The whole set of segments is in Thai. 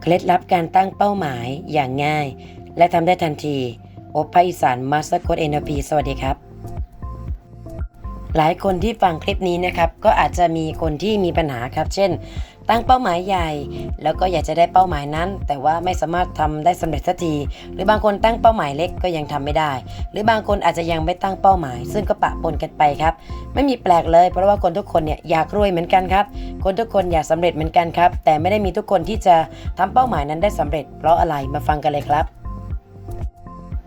เคล็ดลับการตั้งเป้าหมายอย่างง่าย และทำได้ทันที โอภาคอีสานมาสเตอร์โค้ดเอ็นพีสวัสดีครับ หลายคนที่ฟังคลิปนี้นะครับ ก็อาจจะมีคนที่มีปัญหาครับ เช่น ตั้งเป้าหมายใหญ่ แล้วก็อยากจะได้เป้าหมายนั้น แต่ว่าไม่สามารถทำได้สำเร็จสักที หรือบางคนตั้งเป้าหมายเล็กก็ยังทำไม่ได้ หรือบางคนอาจจะยังไม่ตั้งเป้าหมาย ซึ่งก็ปะปนกันไปครับ ไม่มีแปลกเลย เพราะว่าคนทุกคนเนี่ยอยากรวยเหมือนกันครับ คนทุกคนอยากสำเร็จเหมือนกันครับ แต่ไม่ได้มีทุกคนที่จะทำเป้าหมายนั้นได้สำเร็จ เพราะอะไรมาฟังกันเลยครับ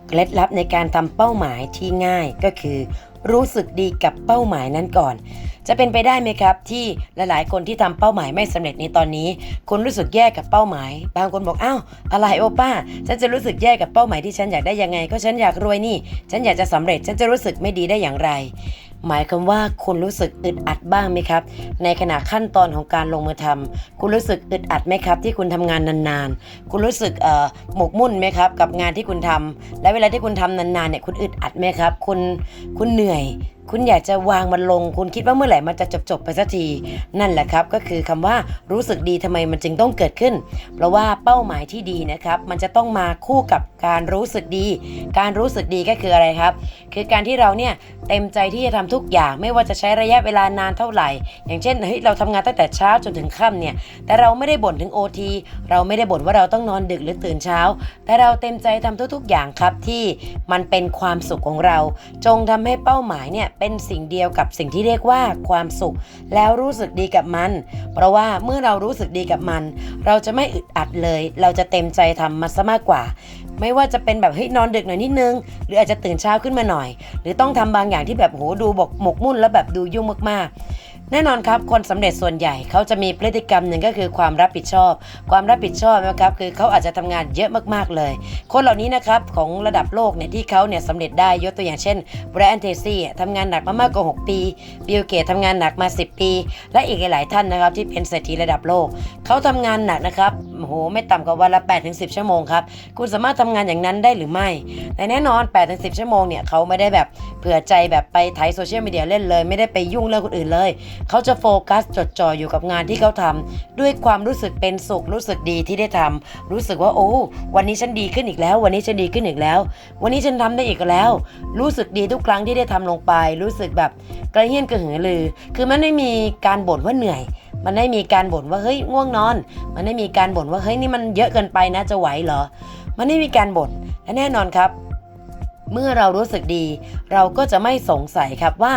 เคล็ดลับในการทำเป้าหมายที่ง่ายก็คือ รู้สึกดีกับเป้าหมายนั้นก่อน จะเป็นไปได้ไหมครับ ที่หลายๆ คนที่ทำเป้าหมายไม่สำเร็จในตอนนี้คุณรู้สึกแย่กับเป้าหมาย บางคนบอกอ้าวอะไรโอป้า ฉันจะรู้สึกแย่กับเป้าหมายที่ฉันอยากได้ยังไง ก็ฉันอยากรวยนี่ ฉันอยากจะสำเร็จฉันจะรู้สึกไม่ดีได้อย่างไร หมายความว่าคุณรู้สึกอึดอัดบ้างไหมครับ ในขณะขั้นตอนของการลงมือทำคุณรู้สึกอึดอัดไหมครับ ที่คุณทำงานนานๆ คุณรู้สึกหมกมุ่นไหมครับ กับงานที่คุณทำและเวลาที่คุณทำนานๆเนี่ยคุณอึดอัดไหมครับ คุณคุณเหนื่อย คุณอยากจะวางมันลง คุณคิดว่าเมื่อไหร่มันจะจบจบไปสักที นั่นแหละครับก็คือคำว่ารู้สึกดีทำไมมันจึงต้องเกิดขึ้น เพราะว่าเป้าหมายที่ดีนะครับ มันจะต้องมาคู่กับการรู้สึกดี การรู้สึกดีก็คืออะไรครับ คือการที่เราเนี่ยเต็มใจที่จะทำทุกอย่างไม่ว่าจะใช้ระยะเวลานานเท่าไหร่ อย่างเช่นเฮ้ยเราทำงานตั้งแต่เช้าจนถึงค่ำเนี่ยแต่เราไม่ได้บ่นถึง OT เราไม่ได้บ่นว่าเราต้องนอนดึกหรือตื่นเช้า แต่เราเต็มใจทำทุกๆอย่างครับที่มันเป็นความสุขของเรา จงทำให้เป้าหมายเนี่ยเป็นสิ่งเดียวกับสิ่งที่เรียกว่าความสุข แล้วรู้สึกดีกับมัน เพราะว่าเมื่อเรารู้สึกดีกับมัน เราจะไม่อึดอัดเลย เราจะเต็มใจทำมันซะมากกว่า ไม่ว่าจะเป็นแบบเฮ้ยนอนดึกหน่อยนิดนึง หรืออาจจะตื่นเช้าขึ้นมาหน่อย หรือต้องทำบางอย่างที่แบบโหดูบกหมกมุ่นแล้วแบบดูยุ่งมากๆ แน่นอนครับคนสำเร็จส่วนใหญ่เขาจะมีพฤติกรรมหนึ่งก็คือความรับผิดชอบ ความรับผิดชอบนะครับคือเขาอาจจะทำงานเยอะมากๆเลย คนเหล่านี้นะครับของระดับโลกเนี่ยที่เขาเนี่ยสำเร็จได้ยกตัวอย่างเช่นแบรนด์เทซี่ทำงานหนักมามากกว่า 6 ปีบิลเกตทำงานหนักมา 10 ปี และอีกหลายท่านนะครับที่เป็นเศรษฐีระดับโลก เขาทำงานหนักนะครับ โอ้โหไม่ต่ำกว่าวันละ8ถึง10 ชั่วโมงครับคุณสามารถทำงานอย่างนั้นได้หรือไม่ แต่แน่นอน8ถึง10 ชั่วโมงเนี่ยเขาไม่ได้แบบเผื่อใจแบบไปไถโซเชียลมีเดียเล่นเลย ไม่ได้ไปยุ่งเรื่องคนอื่นเลย เขาจะโฟกัสจดจ่ออยู่กับงานที่เขาทำด้วยความรู้สึกเป็นสุขรู้สึกดีที่ได้ทำรู้สึกว่าโอ้วันนี้ฉันดีขึ้นอีกแล้ว วันนี้ฉันดีขึ้นอีกแล้ว วันนี้ฉันทำได้อีกแล้ว รู้สึกดีทุกครั้งที่ได้ทำลงไป รู้สึกแบบกระเฮี้ยนกระหือรือ คือมันไม่มีการบ่นว่าเหนื่อย มันไม่มีการบ่นว่าเฮ้ยง่วงนอน มันไม่มีการบ่นว่าเฮ้ยนี่มันเยอะเกินไปนะจะไหวเหรอ มันไม่มีการบ่นและแน่นอนครับ เมื่อเรารู้สึกดี เราก็จะไม่สงสัยครับว่า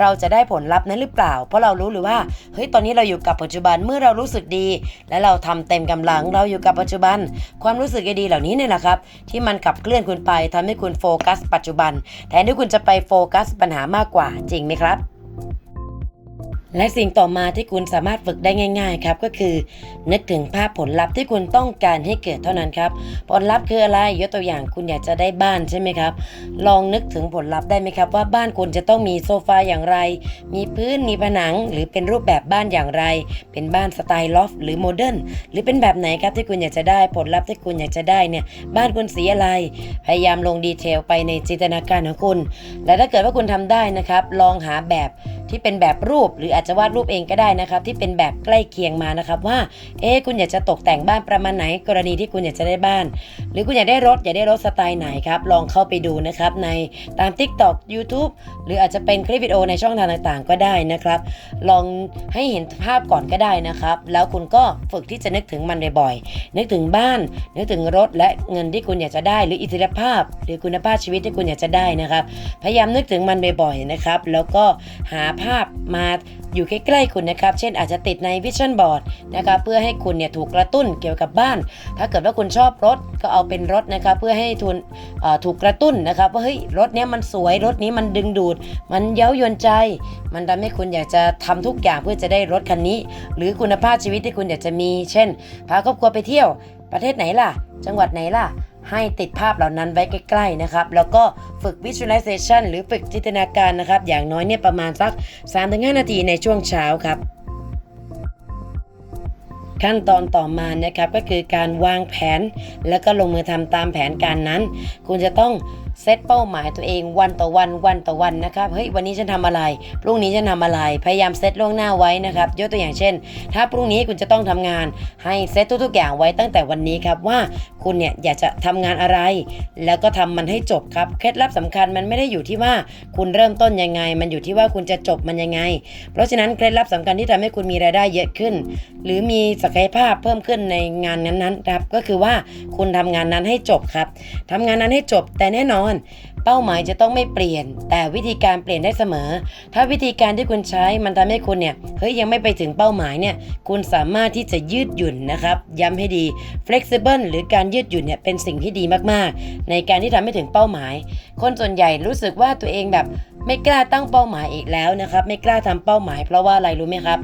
เราจะได้ผลลัพธ์นั้นหรือเปล่า เพราะเรารู้หรือว่าเฮ้ยตอนนี้เราอยู่กับปัจจุบันเมื่อเรารู้สึกดี และเราทำเต็มกำลังเราอยู่กับปัจจุบัน ความรู้สึกดีเหล่านี้เนี่ยแหละครับ ที่มันขับเคลื่อนคุณไปทำให้คุณโฟกัส ปัจจุบันแทนที่คุณจะไปโฟกัสปัญหามากกว่าจริงไหมครับ และสิ่งต่อมาที่คุณสามารถฝึกได้ง่าย ๆ ครับ ก็คือ นึกถึงภาพผลลัพธ์ที่คุณต้องการให้เกิดเท่านั้นครับ ผลลัพธ์คืออะไรยกตัวอย่างคุณอยากจะได้บ้านใช่ไหมครับ ลองนึกถึงผลลัพธ์ได้ไหมครับ ว่าบ้านคุณจะต้องมีโซฟาอย่างไร มีพื้นมีผนังหรือเป็นรูปแบบบ้านอย่างไร เป็นบ้านสไตล์ลอฟหรือโมเดิร์นหรือเป็นแบบไหนครับที่คุณอยากจะได้ผลลัพธ์ที่คุณอยากจะได้เนี่ยบ้านคุณสีอะไร พยายามลงดีเทลไปในจินตนาการของคุณ และถ้าเกิดว่าคุณทำได้นะครับ ลองหาแบบ ที่เป็นแบบรูปหรืออาจจะวาดรูปเองก็ได้นะครับ ที่เป็นแบบใกล้เคียงมานะครับ ว่า เอ๊ะคุณอยากจะตกแต่งบ้านประมาณไหน กรณีที่คุณอยากจะได้บ้าน หรือคุณอยากได้รถอยากได้รถสไตล์ไหนครับลองเข้าไปดูนะครับในตาม TikTok YouTube หรืออาจจะเป็นคลิปวิดีโอในช่องทางต่างๆ ก็ได้นะครับ ลองให้เห็นภาพก่อนก็ได้นะครับ แล้วคุณก็ฝึกที่จะนึกถึงมันบ่อยๆนึกถึงบ้าน นึกถึงรถและเงินที่คุณอยากจะได้ หรืออิสรภาพ หรือคุณภาพชีวิตที่คุณอยากจะได้นะครับ พยายามนึกถึงมันบ่อยๆนะครับ แล้วก็หาภาพมาอยู่ใกล้ๆคุณนะครับ เช่นอาจจะติดในวิชั่นบอร์ดนะครับเพื่อให้คุณเนี่ยถูกกระตุ้นเกี่ยวกับบ้าน ถ้าเกิดว่าคุณชอบรถก็เอาเป็นรถนะครับเพื่อให้ทุนถูกกระตุ้นนะครับว่าเฮ้ยรถเนี้ยมันสวยรถนี้มันดึงดูด มันเย้ายวนใจ มันทำให้คุณอยากจะทำทุกอย่างเพื่อจะได้รถคันนี้ หรือคุณภาพชีวิตที่คุณอยากจะมี เช่น พาครอบครัวไปเที่ยว ประเทศไหนล่ะ จังหวัดไหนล่ะ ให้ติดภาพเหล่านั้นไว้ใกล้ๆนะครับ แล้วก็ฝึก visualization หรือฝึกจินตนาการนะครับ อย่างน้อยเนี่ยประมาณสัก 3-5 นาทีในช่วงเช้าครับ ขั้นตอนต่อมานะครับก็คือการวางแผน แล้วก็ลงมือทำตามแผนการนั้น คุณจะต้อง เซตเป้าหมายตัวเองวันต่อวันวันต่อวันนะครับเฮ้ยวันนี้ฉันทำอะไร พรุ่งนี้ฉันทำอะไร พยายามเซตล่วงหน้าไว้นะครับยกตัวอย่างเช่น ถ้าพรุ่งนี้คุณจะต้องทำงาน ให้เซตทุกๆอย่างไว้ตั้งแต่วันนี้ครับว่าคุณเนี่ยอยากจะทำงานอะไร แล้วก็ทำมันให้จบครับเคล็ดลับสำคัญมันไม่ได้อยู่ที่ว่าคุณเริ่มต้นยังไง มันอยู่ที่ว่าคุณจะจบมันยังไง เพราะฉะนั้นเคล็ดลับสำคัญที่ทำให้คุณมีรายได้เยอะขึ้น หรือมีศักยภาพเพิ่มขึ้นในงานนั้นๆครับก็คือว่าคุณทำงานนั้นให้จบครับทำงานนั้นให้จบแต่แน่นอนเป้าหมายจะต้องไม่เปลี่ยน แต่วิธีการเปลี่ยนได้เสมอ ถ้าวิธีการที่คุณใช้มันทำให้คุณเนี่ยเฮ้ยยังไม่ไปถึงเป้าหมายเนี่ยคุณสามารถที่จะยืดหยุ่นนะครับ ย้ำให้ดี flexible หรือการยืดหยุ่นเนี่ยเป็นสิ่งที่ดีมากๆ ในการที่ทำให้ถึงเป้าหมาย คนส่วนใหญ่รู้สึกว่าตัวเองแบบไม่กล้าตั้งเป้าหมายอีกแล้วนะครับ ไม่กล้าทำเป้าหมาย เพราะว่าอะไรรู้ไหมครับ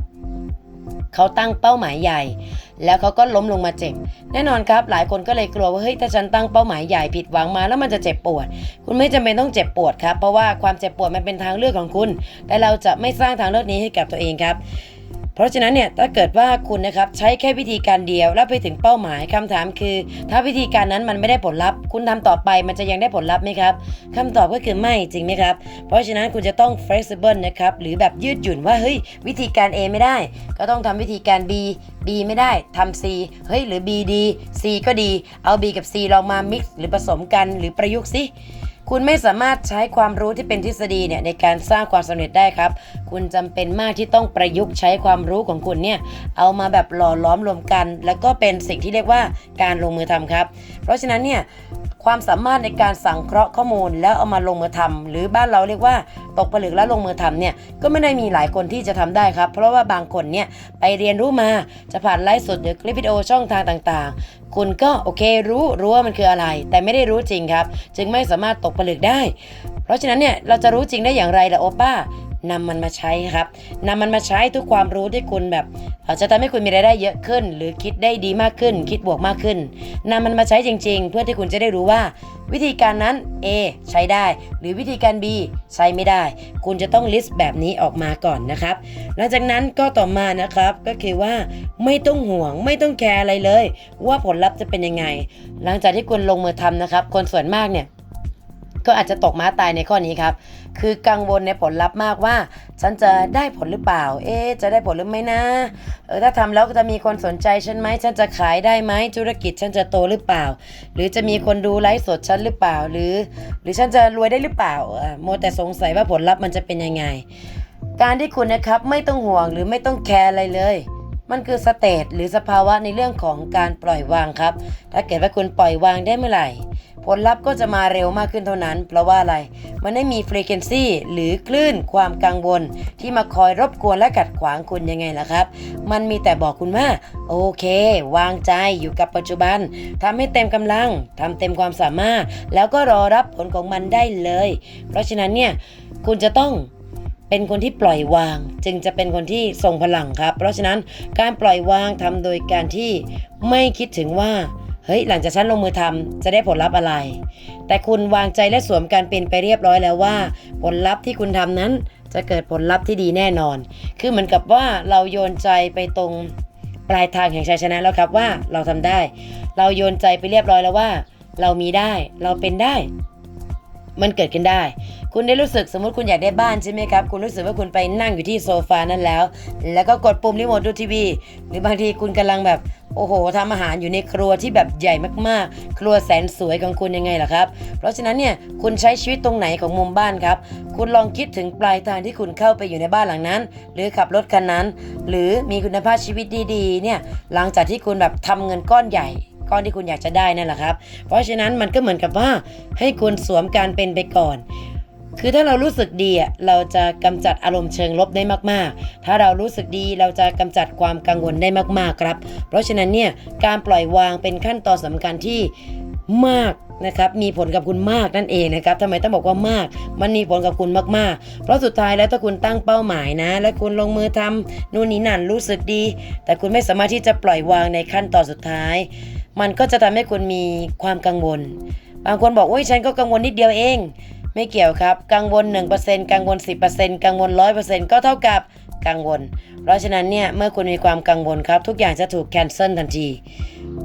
เขาตั้งเป้าหมายใหญ่ แล้วเขาก็ล้มลงมาเจ็บ แน่นอนครับ หลายคนก็เลยกลัวว่าเฮ้ยถ้าฉันตั้งเป้าหมายใหญ่ผิดหวังมาแล้วมันจะเจ็บปวด คุณไม่จำเป็นต้องเจ็บปวดครับ เพราะว่าความเจ็บปวดมันเป็นทางเลือกของคุณ แต่เราจะไม่สร้างทางเลือกนี้ให้กับตัวเองครับ เพราะฉะนั้นเนี่ยถ้าเกิดว่าคุณนะครับใช้แค่วิธีการเดียวแล้วไปถึงเป้าหมายคำถามคือ ถ้าวิธีการนั้นมันไม่ได้ผลลัพธ์ คุณทำต่อไปมันจะยังได้ผลลัพธ์ไหมครับคำตอบก็คือไม่จริงไหมครับ เพราะฉะนั้นคุณจะต้อง flexible นะครับหรือแบบยืดหยุ่นว่าเฮ้ยวิธีการ A ไม่ได้ ก็ต้องทำวิธีการ B B ไม่ได้ทำ C เฮ้ยหรือ B ดี C ก็ดีเอา B กับ C ลองมา mix หรือผสมกันหรือประยุกต์สิ คุณไม่สามารถใช้ความรู้ที่เป็นทฤษฎีเนี่ยในการสร้างความสำเร็จได้ครับ คุณจำเป็นมากที่ต้องประยุกต์ใช้ความรู้ของคุณเนี่ยเอามาแบบหล่อล้อมรวมกัน แล้วก็เป็นสิ่งที่เรียกว่าการลงมือทำครับ เพราะฉะนั้นเนี่ย ความสามารถในการสังเคราะห์ข้อมูลแล้วเอามาลงมือทำหรือบ้านเราเรียกว่าตกผลึกแล้วลงมือทำเนี่ยก็ไม่ได้มีหลายคนที่จะทำได้ครับ เพราะว่าบางคนเนี่ยไปเรียนรู้มาจะผ่านไลฟ์สดหรือคลิปวิดีโอช่องทางต่างๆ คุณก็โอเครู้รู้ว่ามันคืออะไร แต่ไม่ได้รู้จริงครับ จึงไม่สามารถตกผลึกได้ เพราะฉะนั้นเนี่ยเราจะรู้จริงได้อย่างไรล่ะโอป้า นำมันมาใช้ครับนำมันมาใช้ทุกความรู้ที่คุณแบบจะทำให้คุณมีรายได้เยอะขึ้น หรือคิดได้ดีมากขึ้น คิดบวกมากขึ้นนำมันมาใช้จริง ๆ เพื่อที่คุณจะได้รู้ว่า วิธีการนั้น A ใช้ได้ หรือวิธีการ B ใช้ไม่ได้ คุณจะต้องลิสต์แบบนี้ออกมาก่อนนะครับหลังจากนั้นก็ต่อมานะครับก็คือว่าไม่ต้องห่วงไม่ต้องแคร์อะไรเลย ว่าผลลัพธ์จะเป็นยังไง หลังจากที่คุณลงมือทำนะครับ คนส่วนมากเนี่ยก็อาจจะตกม้าตายในข้อนี้ครับ คือกังวลในผลลัพธ์มากว่า ฉันจะได้ผลหรือเปล่า เอ๊ะจะได้ผลหรือไม่นะ เออถ้าทำแล้วจะมีคนสนใจฉันไหมฉันจะขายได้ไหมธุรกิจฉันจะโตหรือเปล่า หรือจะมีคนดูไลฟ์สดฉันหรือเปล่า หรือ หรือฉันจะรวยได้หรือเปล่าเออโมแต่สงสัยว่าผลลัพธ์มันจะเป็นยังไง การที่คุณนะครับไม่ต้องห่วงหรือไม่ต้องแคร์อะไรเลย มันคือสเตทหรือสภาวะในเรื่องของการปล่อยวางครับ ถ้าเกิดว่าคุณปล่อยวางได้เมื่อไหร่ ผลลัพธ์ก็จะมาเร็วมากขึ้นเท่านั้น เพราะว่าอะไร มันไม่มี frequency หรือคลื่นความกังวล ที่มาคอยรบกวนและขัดขวางคุณยังไงล่ะครับ มันมีแต่บอกคุณว่า โอเค วางใจอยู่กับปัจจุบันทำให้เต็มกำลังทำเต็มความสามารถ แล้วก็รอรับผลของมันได้เลย เพราะฉะนั้นเนี่ยคุณจะต้อง เป็นคนที่ปล่อยวาง จึงจะเป็นคนที่ทรงพลังครับ เพราะฉะนั้นการปล่อยวางทำโดยการที่ไม่คิดถึงว่าเฮ้ยหลังจากฉันลงมือทำจะได้ผลลัพธ์อะไร แต่คุณวางใจและสวมการเป็นไปเรียบร้อยแล้วว่า ผลลัพธ์ที่คุณทำนั้นจะเกิดผลลัพธ์ที่ดีแน่นอน คือเหมือนกับว่าเราโยนใจไปตรงปลายทางแห่งชัยชนะแล้วครับว่าเราทำได้ เราโยนใจไปเรียบร้อยแล้วว่า เรามีได้ เราเป็นได้ มันเกิดขึ้นได้ คุณได้รู้สึกสมมติคุณอยากได้บ้านใช่ไหมครับ คุณรู้สึกว่าคุณไปนั่งอยู่ที่โซฟานั่นแล้ว แล้วก็กดปุ่มรีโมทดูทีวี หรือบางทีคุณกำลังแบบโอ้โหทำอาหารอยู่ในครัวที่แบบใหญ่มากๆ ครัวแสนสวยของคุณยังไงล่ะครับ เพราะฉะนั้นเนี่ยคุณใช้ชีวิตตรงไหนของมุมบ้านครับ คุณลองคิดถึงปลายทางที่คุณเข้าไปอยู่ในบ้านหลังนั้น หรือขับรถคันนั้น หรือมีคุณภาพชีวิตดีๆเนี่ยหลังจากที่คุณแบบทำเงินก้อนใหญ่ ก้อนที่คุณอยากจะได้นั่นแหละครับ เพราะฉะนั้นมันก็เหมือนกับว่าให้คุณสวมการเป็นไปก่อนคือถ้าเรารู้สึกดีอะเราจะกำจัดอารมณ์เชิงลบได้มากๆ ถ้าเรารู้สึกดีเราจะกำจัดความกังวลได้มากๆครับ เพราะฉะนั้นเนี่ยการปล่อยวางเป็นขั้นตอนสำคัญที่มากนะครับมีผลกับคุณมากนั่นเองนะครับทำไมต้องบอกว่ามาก มันมีผลกับคุณมากๆ เพราะสุดท้ายแล้วถ้าคุณตั้งเป้าหมายนะ และคุณลงมือทำนู่นนี่นั่นรู้สึกดี แต่คุณไม่สามารถที่จะปล่อยวางในขั้นตอนสุดท้าย มันก็จะทำให้คุณมีความกังวล บางคนบอกโอ้ยฉันก็กังวลนิดเดียวเอง ไม่เกี่ยวครับ กังวล 1%กังวล 10%กังวล 100%ก็เท่ากับกังวล เพราะฉะนั้นเนี่ยเมื่อคุณมีความกังวลครับ ทุกอย่างจะถูกแคนเซิลทันที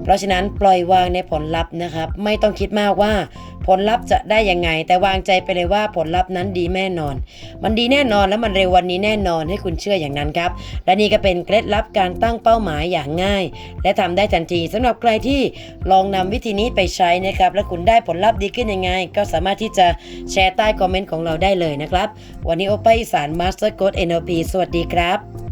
เพราะฉะนั้นปล่อยวางในผลลัพธ์นะครับ ไม่ต้องคิดมากว่าผลลัพธ์จะได้ยังไง แต่วางใจไปเลยว่าผลลัพธ์นั้นดีแน่นอน มันดีแน่นอนและมันเร็ววันนี้แน่นอนให้คุณเชื่ออย่างนั้นครับ และนี่ก็เป็นเคล็ดลับการตั้งเป้าหมายอย่างง่าย และทำได้ทันทีสำหรับใครที่ลองนำวิธีนี้ไปใช้นะครับและคุณได้ผลลัพธ์ดีขึ้นยังไง ก็สามารถที่จะแชร์ใต้คอมเมนต์ของเราได้เลยนะครับ วันนี้โอป้าอีสานมาสเตอร์โค้ด NLP สวัสดีครับ